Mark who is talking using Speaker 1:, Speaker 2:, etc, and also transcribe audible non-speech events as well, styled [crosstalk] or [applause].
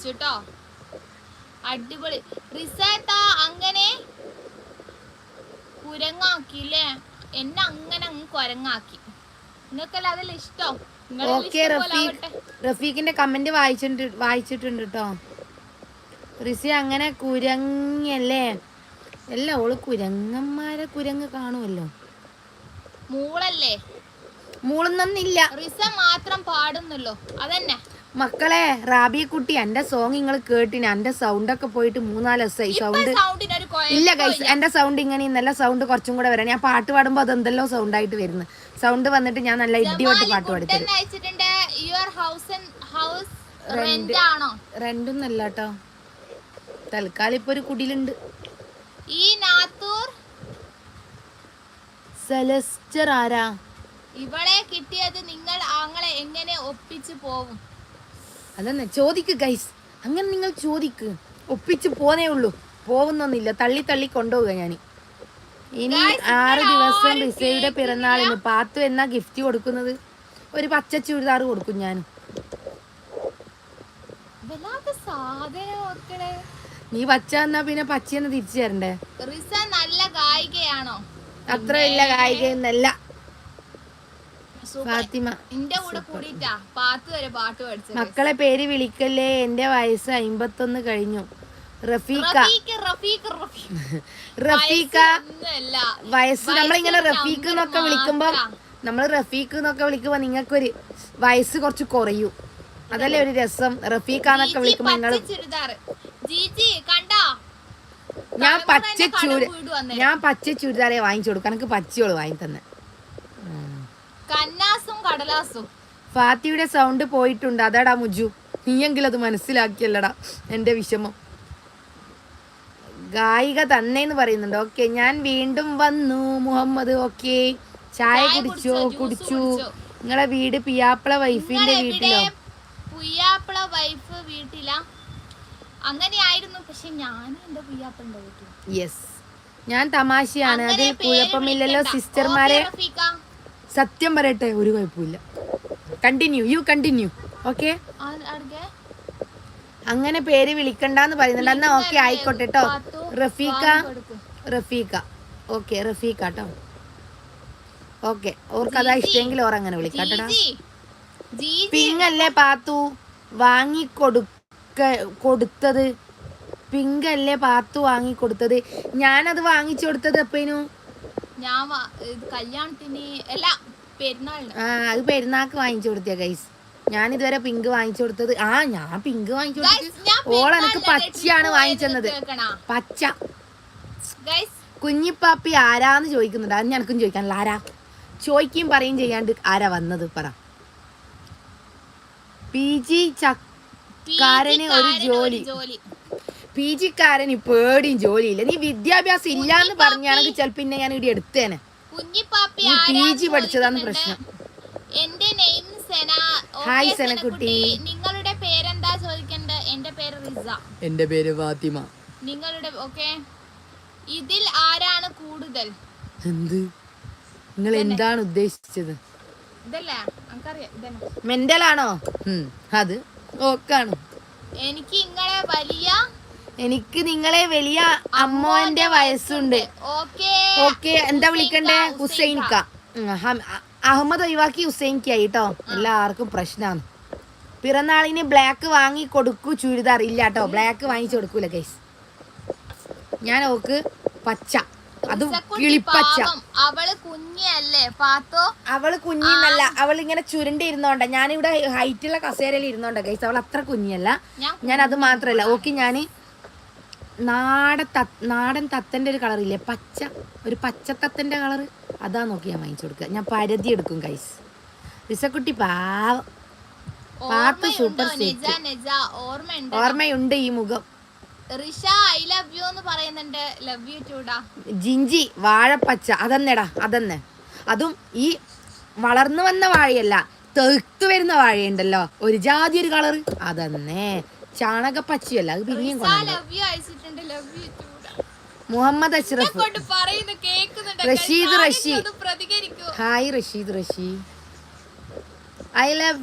Speaker 1: കാണിച്ചു കേട്ടോ അടിപൊളി. റിസേത്ത അങ്ങനെ കുരങ്ങാക്കി അല്ലേ എന്നെ അങ്ങനെ അങ്ങ് കുരങ്ങാക്കി. നിങ്ങൾക്കല്ലേ അതല്ല ഇഷ്ടം.
Speaker 2: റഫീഖിന്റെ കമന്റ് വായിച്ചിട്ടുണ്ട് വായിച്ചിട്ടുണ്ട് കേട്ടോ റിസി അങ്ങനെ കുരങ്ങല്ലേ? അല്ല ഓൾ കുരങ്ങന്മാരെ കുരങ്ങ് കാണുമല്ലോ.
Speaker 1: മൂളല്ലേ?
Speaker 2: മൂളുന്നൊന്നില്ല.
Speaker 1: റിസ മാത്രം പാടുന്നല്ലോ അതന്നെ.
Speaker 2: മക്കളെ റാബിയ കുട്ടി എന്റെ സോങ് നിങ്ങൾ കേട്ടിന് എന്റെ സൗണ്ട് ഒക്കെ പോയിട്ട് മൂന്നാൽ ദിവസമായി. സൗണ്ട് ഇല്ല ഗൈസ് എന്റെ സൗണ്ട് ഇങ്ങനെ നല്ല സൗണ്ട് കുറച്ചും കൂടെ വരാം ഞാൻ പാട്ട് പാടുമ്പോ അതെന്തല്ലോ സൗണ്ട് ആയിട്ട് വരുന്നു. സൗണ്ട് വന്നിട്ട് ഞാൻ നല്ല ഇടിയോട്ട് പാട്ട് പാടിത്തരും.
Speaker 1: റെന്റും
Speaker 2: കേട്ടോ തൽക്കാലം ഇപ്പൊ ഒരു കുടിലുണ്ട്.
Speaker 1: ഈ നാത്തൂർ
Speaker 2: സെലസ്റ്റർ ആരാ?
Speaker 1: ഇവളെ കിട്ടിയത് നിങ്ങൾ ആങ്ങളെ എങ്ങനെ ഒപ്പിച്ചു പോവും?
Speaker 2: അതന്നെ ചോദിക്ക് ഗൈസ് അങ്ങനെ നിങ്ങൾ ചോദിക്ക്. ഒപ്പിച്ച് പോന്നേ ഉള്ളൂ. പോകുന്നൊന്നില്ല തള്ളി തള്ളി കൊണ്ടുപോവുക ഞാൻ ഇനി ആറ് ദിവസം റിസയുടെ പിറന്നാളിന് പാത്തു എന്നാ ഗിഫ്റ്റ് കൊടുക്കുന്നത്? ഒരു പച്ച ചുരിദാർ കൊടുക്കും ഞാൻ നീ പച്ച എന്നാ പിന്നെ പച്ചയെന്ന് തിരിച്ചു തരണ്ടേ?
Speaker 1: നല്ല ഗായികയാണോ?
Speaker 2: അത്ര ഇല്ല ഗായിക
Speaker 1: സൂപ്പർ.
Speaker 2: ഫാത്തിമ.
Speaker 1: എന്റെ കൂടെ കൂടിയിട്ടാ. പാത്ത് വരെ പാട്ട് പഠിച്ചു
Speaker 2: മക്കളെ പേര് വിളിക്കല്ലേ? എന്റെ വയസ്സ് അമ്പത്തൊന്ന് കഴിഞ്ഞു. റഫീഖ.
Speaker 1: റഫീഖ് [laughs]
Speaker 2: വയസ്സ് നമ്മളിങ്ങനെ റഫീഖ് എന്നൊക്കെ വിളിക്കുമ്പോ. നമ്മൾ റഫീഖ് എന്നൊക്കെ വിളിക്കുമ്പോ നിങ്ങൾക്കൊരു വയസ്സ് കുറച്ച് കുറയൂ. അതല്ലേ ഒരു രസം? റഫീഖാന്നൊക്കെ വിളിക്കുമ്പോ നിങ്ങൾ ഞാൻ പച്ച ചൂര്. ഞാൻ പച്ച ചുരിദാറേ വാങ്ങിച്ചു കൊടുക്കും. എനിക്ക് പച്ചയോൾ വാങ്ങി തന്നെ
Speaker 1: കന്നാസും കടലാസും.
Speaker 2: ഫാത്തിയുടെ സൗണ്ട് പോയിട്ടുണ്ട്. അതാടാ മുജു. നീയെങ്കിലും അത് മനസ്സിലാക്കിയല്ലടാ. എന്റെ വിഷമം. ഗായിക തന്നേന്ന് പറയുന്നുണ്ട്. ഓക്കെ ഞാൻ വീണ്ടും വന്നു. മുഹമ്മദ് ഓക്കെ ചായ കുടിച്ചോ?
Speaker 1: കുടിച്ചോ,
Speaker 2: നിങ്ങളെ വീട് പിയാപ്പിള വൈഫിന്റെ വീട്ടിലോ?
Speaker 1: പുയ്യാപ്പിള വൈഫ് വീട്ടിലാ? അങ്ങനെയായിരുന്നു. പക്ഷെ എന്റെ പുയ്യാപ്പിളിന്റെ വീട്ടിൽ.
Speaker 2: യെസ് ഞാൻ തമാശയാണ്. അതിൽ കുഴപ്പമില്ലല്ലോ. സിസ്റ്റർമാരെ. സത്യം പറയട്ടെ ഒരു കുഴപ്പമില്ല കണ്ടിന്യൂ യു കണ്ടിന്യൂ ഓക്കെ? അങ്ങനെ പേര് വിളിക്കണ്ടെന്ന് പറയുന്നുണ്ട്. എന്നാ ഓക്കെ ആയിക്കോട്ടെ കേട്ടോ റഫീഖ റഫീഖ ഓക്കെ റഫീഖ കേട്ടോ ഓക്കെ ഓർക്കതാ ഇഷ്ടമെങ്കിൽ ഓർ അങ്ങനെ വിളിക്കാട്ടടാ പിങ്ങല്ലേ പാത്തു? വാങ്ങി കൊടുക്ക കൊടുത്തത്. പിങ്കല്ലേ പാത്തു വാങ്ങിക്കൊടുത്തത് ഞാനത് വാങ്ങിച്ചു കൊടുത്തത് എപ്പേനു?
Speaker 1: ഞാൻ കല്യാണത്തിന് അല്ല പെരുന്നാളിന്.
Speaker 2: ആ അത് പെരുന്നാക്ക് വാങ്ങിച്ചു കൊടുത്തിയ ഗൈസ് ഞാൻ ഇതുവരെ പിങ്ക് വാങ്ങിച്ചു കൊടുത്തത് ആ ഞാൻ പിങ്ക് വാങ്ങിച്ചു കൊടുത്തത് ഓൾ എനിക്ക് പച്ചയാണ്
Speaker 1: വാങ്ങിച്ചത്?
Speaker 2: പച്ച. കുഞ്ഞിപ്പാപ്പി ആരാന്ന് ചോദിക്കുന്നുണ്ട്. അത് ഞനക്കും ചോദിക്കാനില്ല ആരാ? ചോദിക്കുകയും പറയും ചെയ്യാണ്ട് ആരാ വന്നത് പറ. പി ജി ചക്കാരന് ഒരു ജോലി. പി ജിക്കാരൻ പേടിയും ജോലിയില്ല. നീ വിദ്യാഭ്യാസം ഇല്ലാന്ന് പറഞ്ഞാണെങ്കിൽ ചിലപ്പോ പിന്നെ ഞാൻ ഇവിടെ എടുത്തേനെ
Speaker 1: പി
Speaker 2: നീ
Speaker 1: പഠിച്ചതാന്ന്
Speaker 2: പ്രശ്നം. പഠിച്ചതാണ്.
Speaker 1: എന്റെ നെയിം സെന.
Speaker 2: ഹായ്
Speaker 1: സെനക്കുട്ടി. നിങ്ങളുടെ പേരെന്താ ചോദിക്കണ്ട? എന്റെ പേര് റിസ.
Speaker 2: എന്റെ പേര് ഫാത്തിമ.
Speaker 1: നിങ്ങളുടെ ഓക്കെ. ഇതിൽ ആരാണ് കൂടുതൽ?
Speaker 2: എന്ത്? നിങ്ങൾ എന്താണ് ഉദ്ദേശിച്ചത്? മെന്റലാണോ അത് ഓക്കാണ്.
Speaker 1: എനിക്ക് ഇങ്ങളെ വലിയ
Speaker 2: എനിക്ക് നിങ്ങളെ വലിയ അമ്മോന്റെ വയസ്സുണ്ട്.
Speaker 1: ഓക്കെ.
Speaker 2: എന്താ വിളിക്കണ്ടേ? ഹുസൈൻക്ക അഹമ്മദ് ഒഴിവാക്കി ഹുസൈൻക്കായി കേട്ടോ. എല്ലാവർക്കും പ്രശ്നമാണ് പിറന്നാളിന് ബ്ലാക്ക് വാങ്ങി കൊടുക്കൂ ചുരിദാർ. ഇല്ല കേട്ടോ ബ്ലാക്ക് വാങ്ങിച്ചു കൊടുക്കൂല ഗൈസ് ഞാൻ ഓക്ക് പച്ച. അത് കിളിപ്പച്ച.
Speaker 1: അവൾ കുഞ്ഞല്ലേ പാത്തോ?
Speaker 2: അവൾ കുഞ്ഞിന്നല്ല അവൾ ഇങ്ങനെ ചുരുണ്ടി ഇരുന്നോണ്ട ഞാനിവിടെ ഹൈറ്റുള്ള കസേരയിൽ ഇരുന്നോണ്ട ഗൈസ് അവൾ അത്ര കുഞ്ഞല്ല
Speaker 1: ഞാൻ
Speaker 2: ഞാൻ അത് മാത്രല്ല ഓക്കെ ഞാൻ നാടൻ തത്ത് നാടൻ തത്തന്റെ ഒരു കളറില്ലേ? ഇല്ലേ പച്ച ഒരു പച്ച തത്തന്റെ കളർ അതാ നോക്കി ഞാൻ വാങ്ങിച്ചു കൊടുക്കുക ഞാൻ പരതി എടുക്കും കൈസ് റിസക്കുട്ടി പാവം. പാത്ത് സൂപ്പർ സെറ്റ്
Speaker 1: ഓർമ്മയുണ്ട്.
Speaker 2: ഈ മുഖം.
Speaker 1: റിഷ ഐ ലവ് യു എന്ന് പറയുന്നുണ്ട്. ലവ് യു ടൂടാ
Speaker 2: ജിഞ്ചി വാഴപ്പച്ച അതെന്നെടാ അതെന്നെ. അതും ഈ വളർന്നു വന്ന വാഴയല്ല തെളുത്തു വരുന്ന വാഴയുണ്ടല്ലോ. ഒരു ജാതി ഒരു കളർ അതന്നെ. ചാണകപ്പച്ചയല്ല അത് പിന്നെയും Muhammad Ashraf. Rasheed
Speaker 1: Rashi
Speaker 2: Rasheed. Hi Rasheed Rasheed. I love